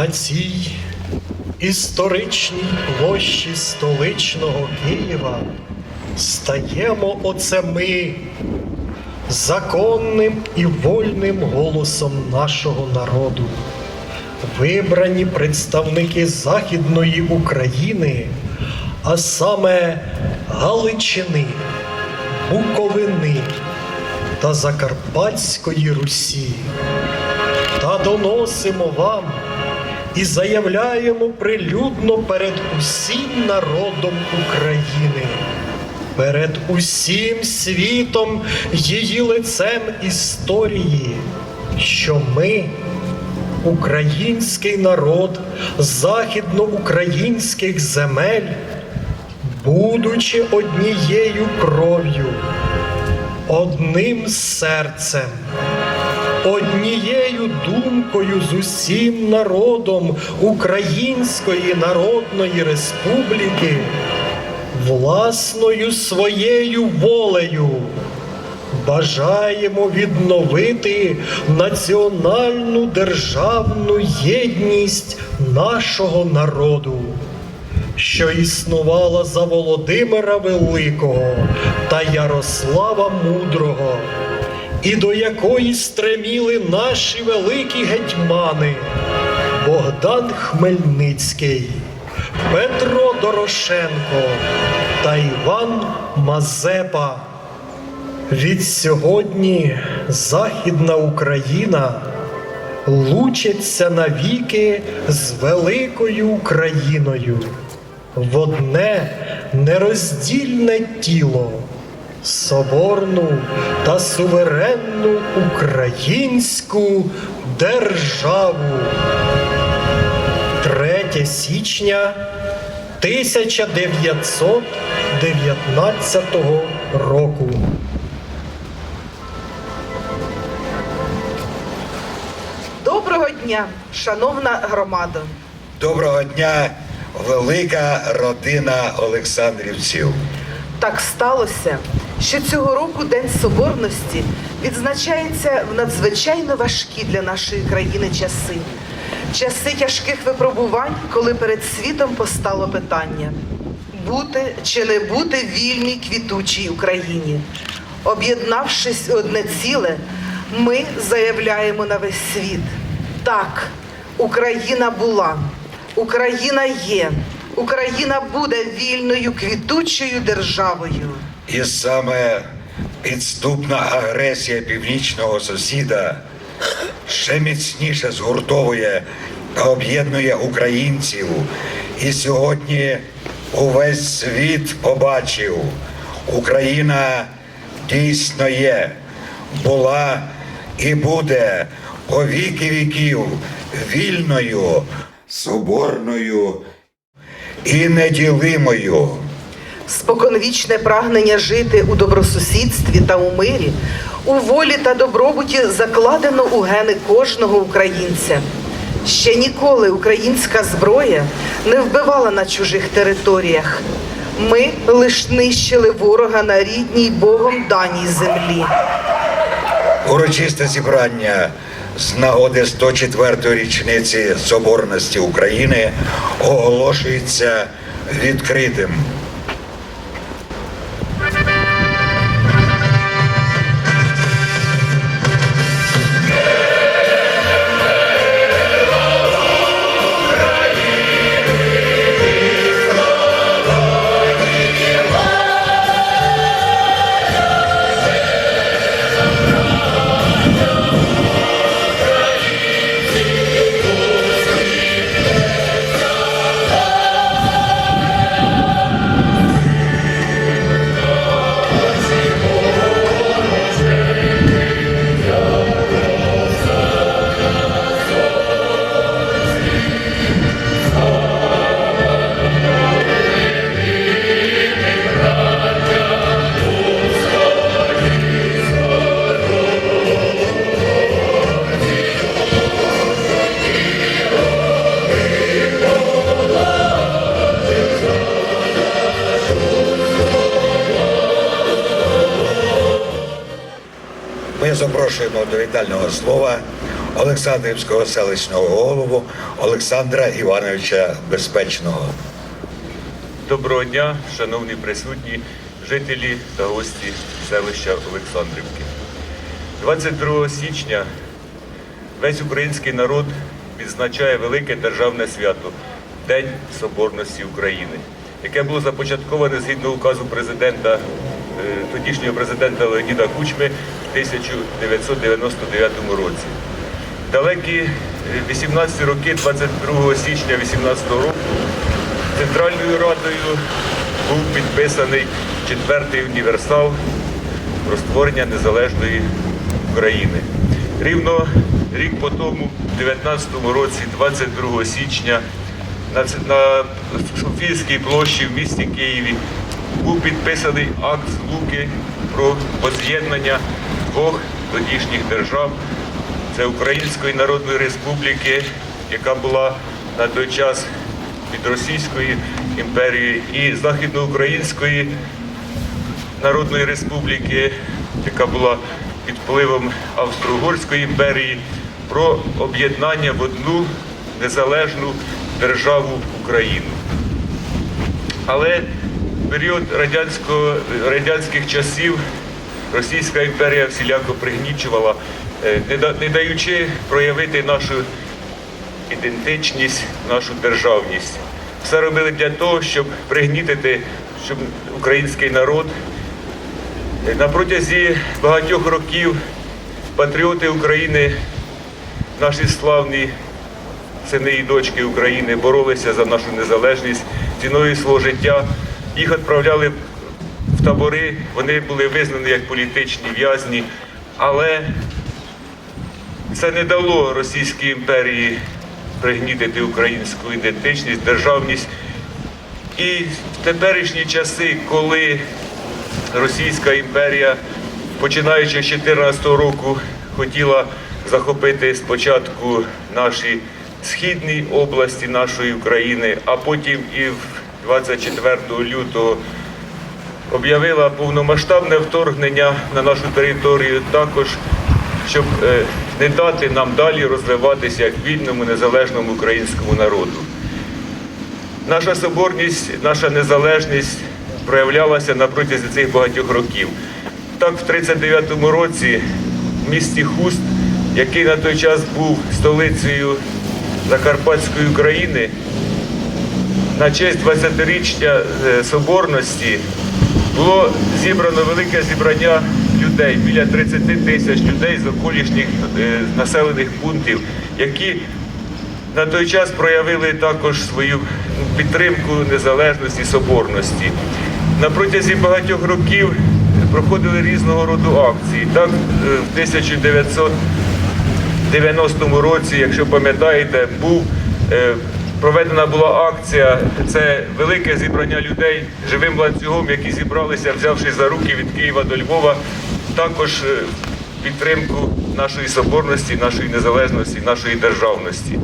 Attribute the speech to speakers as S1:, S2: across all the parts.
S1: На цій історичній площі столичного Києва стаємо оце ми законним і вольним голосом нашого народу. Вибрані представники Західної України, а саме Галичини, Буковини та Закарпатської Русі та доносимо вам і заявляємо прилюдно перед усім народом України, перед усім світом її лицем історії, що ми, український народ західноукраїнських земель, будучи однією кров'ю, одним серцем однією думкою з усім народом Української Народної Республіки, власною своєю волею. Бажаємо відновити національну державну єдність нашого народу, що існувала за Володимира Великого та Ярослава Мудрого і до якої стреміли наші великі гетьмани. Богдан Хмельницький, Петро Дорошенко та Іван Мазепа. Від сьогодні Західна Україна лучиться навіки з великою Україною. В одне нероздільне тіло соборну та суверенну українську державу. 3 січня 1919 року.
S2: Доброго дня, шановна громада.
S3: Доброго дня, велика родина Олександрівців.
S2: Так сталося, що цього року День Соборності відзначається в надзвичайно важкі для нашої країни часи. Часи тяжких випробувань, коли перед світом постало питання бути чи не бути вільній квітучій Україні. Об'єднавшись одне ціле, ми заявляємо на весь світ: так, Україна була, Україна є, Україна буде вільною квітучою державою.
S3: І саме підступна агресія північного сусіда ще міцніше згуртовує та об'єднує українців. І сьогодні увесь світ побачив, Україна дійсно є, була і буде по віки віків вільною, соборною і неділимою.
S2: Споконвічне прагнення жити у добросусідстві та у мирі, у волі та добробуті закладено у гени кожного українця. Ще ніколи українська зброя не вбивала на чужих територіях. Ми лиш нищили ворога на рідній Богом даній землі.
S3: Урочисте зібрання з нагоди 104-ї річниці Соборності України оголошується відкритим. Запрошуємо до вітального слова Олександрівського селищного голову Олександра Івановича Безпечного.
S4: Доброго дня, шановні присутні, жителі та гості селища Олександрівки. 22 січня весь український народ відзначає велике державне свято День Соборності України, яке було започатковане згідно указу президента, тодішнього президента Леоніда Кучми в 1999 році. Далекі е, 18 роки, 22 січня 18 року, Центральною Радою був підписаний четвертий універсал про створення незалежної України. Рівно рік по тому, в 19-му році, 22 січня, на Софійській площі в місті Києві був підписаний акт злуки про воз'єднання двох тодішніх держав. Це Української Народної Республіки, яка була на той час під Російською імперією, і Західноукраїнської Народної Республіки, яка була під впливом Австро-Угорської імперії, про об'єднання в одну незалежну державу Україну. Але період радянських часів Російська імперія всіляко пригнічувала, е, не даючи проявити нашу ідентичність, нашу державність. Все робили для того, щоб пригнітити, щоб український народ е, на протязі багатьох років патріоти України, наші славні сини і дочки України боролися за нашу незалежність ціною свого життя. Їх відправляли в табори, вони були визнані як політичні в'язні, але це не дало Російській імперії пригнітити українську ідентичність, державність. І в теперішні часи, коли Російська імперія, починаючи з 2014 року, хотіла захопити спочатку наші східні області нашої України, а потім і в 24 лютого об'явила повномасштабне вторгнення на нашу територію, також щоб е, не дати нам далі розвиватися як вільному незалежному українському народу. Наша соборність, наша незалежність проявлялася на протязі цих багатьох років. Так, в 39-му році в місті Хуст, який на той час був столицею Закарпатської України, на честь 20-річчя е, соборності було зібрано велике зібрання людей, біля 30 тисяч людей з околишніх е, населених пунктів, які на той час проявили також свою підтримку незалежності, соборності. На протязі багатьох років проходили різного роду акції. Так, е, в 1990 році, якщо пам'ятаєте, був проведена була акція. Це велике зібрання людей живим ланцюгом, які зібралися, взявши за руки від Києва до Львова, також е, підтримку нашої соборності, нашої незалежності, нашої державності.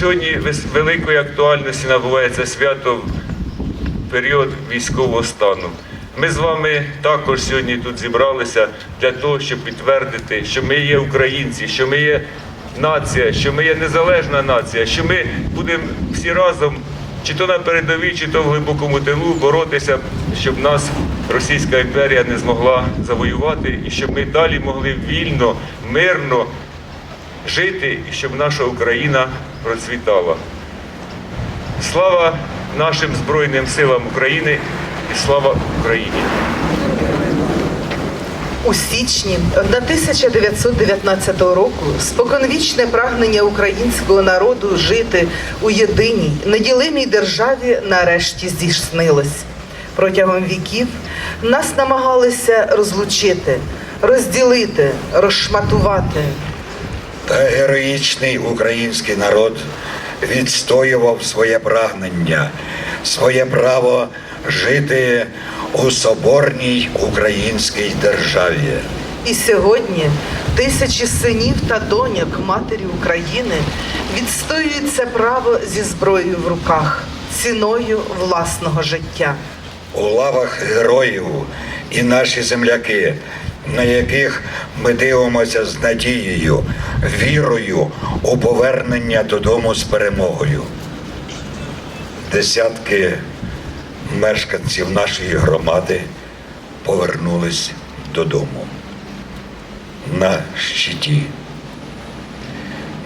S4: Сьогодні великої актуальності набувається свято в період військового стану. Ми з вами також сьогодні тут зібралися для того, щоб підтвердити, що ми є українці, що ми є нація, що ми є незалежна нація, що ми будемо всі разом, чи то на передовій, чи то в глибокому тилу, боротися, щоб нас Російська імперія не змогла завоювати, і щоб ми далі могли вільно, мирно жити і щоб наша Україна процвітала. Слава нашим Збройним силам України і слава Україні!
S2: У січні 1919 року споконвічне прагнення українського народу жити у єдиній неділимій державі нарешті здійснилось. Протягом віків нас намагалися розлучити, розділити, розшматувати.
S3: Та героїчний український народ відстоював своє прагнення, своє право жити у соборній українській державі.
S2: І сьогодні тисячі синів та доньок матері України відстоюють це право зі зброєю в руках, ціною власного життя.
S3: У лавах героїв і наші земляки на яких ми дивимося з надією, вірою у повернення додому з перемогою. Десятки мешканців нашої громади повернулись додому. На щиті,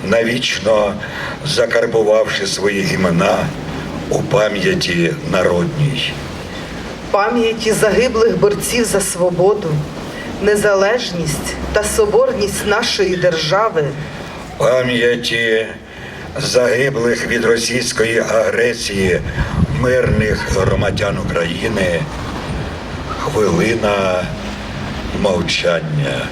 S3: навічно закарбувавши свої імена у пам'яті народній.
S2: Пам'яті загиблих борців за свободу, незалежність та соборність нашої держави.
S3: Пам'яті загиблих від російської агресії мирних громадян України хвилина мовчання.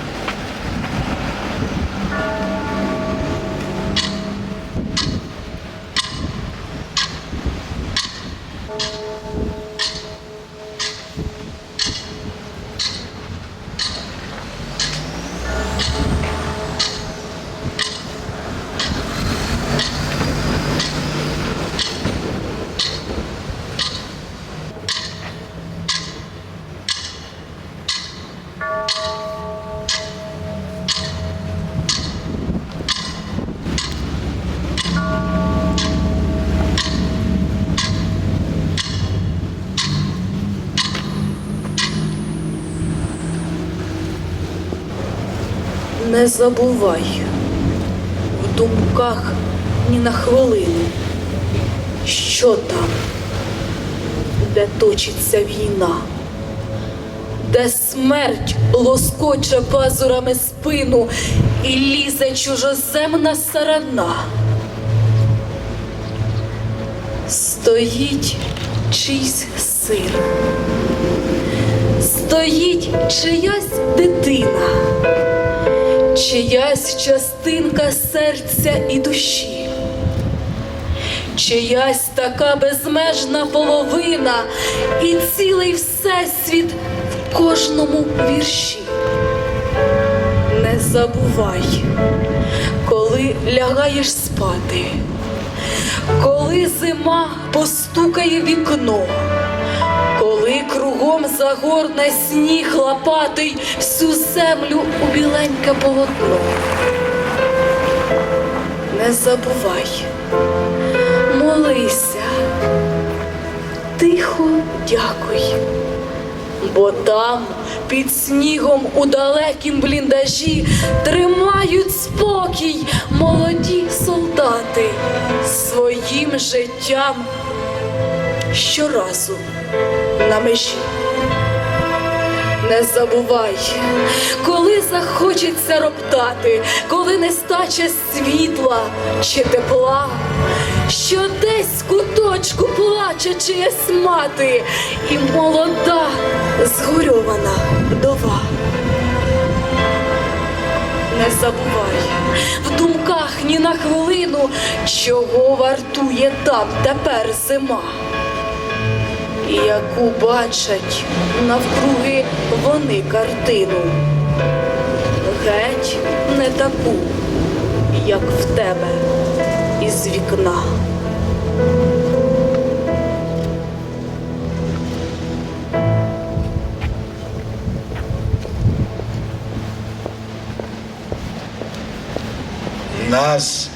S1: Не забувай. В думках ні на хвилину, що там, де точиться війна, де смерть лоскоче пазурами спину і лізе чужоземна сарана. Стоїть чийсь син, стоїть чиясь дитина чиясь частинка серця і душі, чиясь така безмежна половина і цілий всесвіт в кожному вірші. Не забувай, коли лягаєш спати, коли зима постукає вікно. Коли кругом загорне сніг лопатий всю землю у біленьке полотно. Не забувай, молися, тихо дякуй, бо там під снігом у далекім бліндажі тримають спокій молоді солдати своїм життям щоразу на межі. Не забувай, коли захочеться роптати, коли нестача світла чи тепла, що десь в куточку плаче чиясь мати, і молода згорьована вдова. Не забувай в думках ні на хвилину, чого вартує там тепер зима яку бачать навкруги вони картину. Геть не таку, як в тебе із вікна.
S3: Нас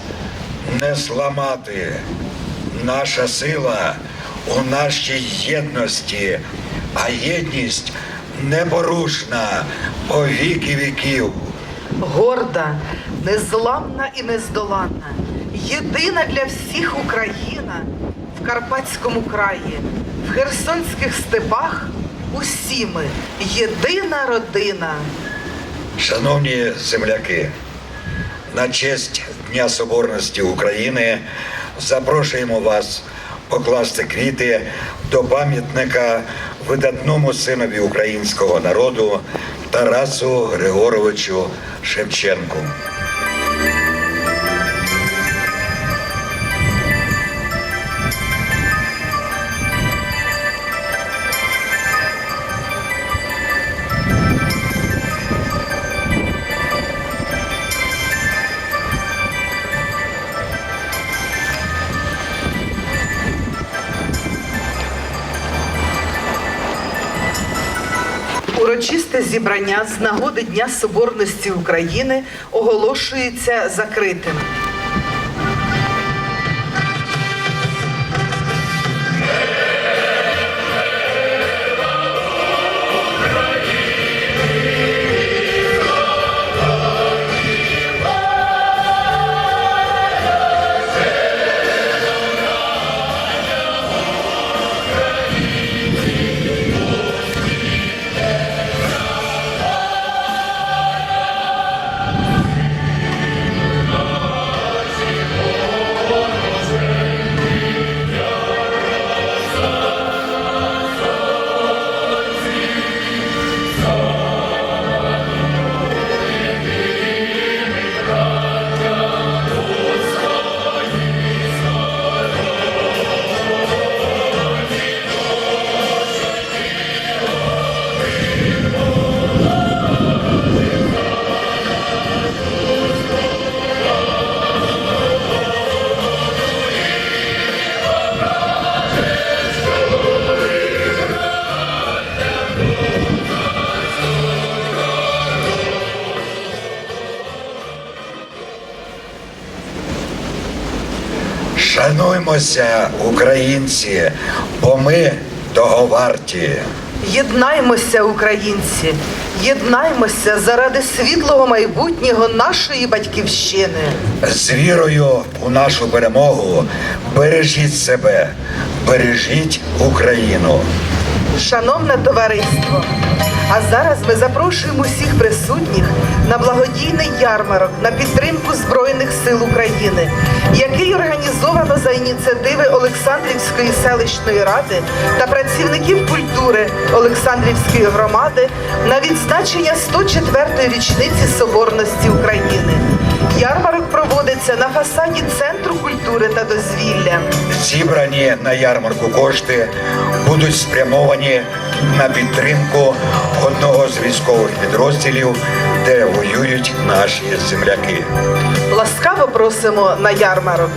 S3: не зламати. Наша сила у нашій єдності, а єдність непорушна по віки віків.
S2: горда, незламна і нездоланна, єдина для всіх Україна в Карпатському краї, в Херсонських степах усі ми єдина родина.
S3: Шановні земляки, на честь Дня Соборності України запрошуємо вас покласти квіти до пам'ятника видатному синові українського народу Тарасу Григоровичу Шевченку.
S2: Урочисте зібрання з нагоди Дня Соборності України оголошується закритим.
S3: Шануймося, українці, бо ми того варті.
S2: Єднаймося, українці, єднаймося заради світлого майбутнього нашої батьківщини.
S3: З вірою у нашу перемогу бережіть себе, бережіть Україну.
S2: Шановне товариство, а зараз ми запрошуємо усіх присутніх на благодійний ярмарок на підтримку Збройних сил України, який організовано за ініціативи Олександрівської селищної ради та працівників культури Олександрівської громади на відзначення 104-ї річниці Соборності України. Ярмарок проводиться на фасаді Центру культури та дозвілля.
S3: Зібрані на ярмарку кошти будуть спрямовані на підтримку одного з військових підрозділів, де воюють наші земляки.
S2: Ласкаво просимо на ярмарок.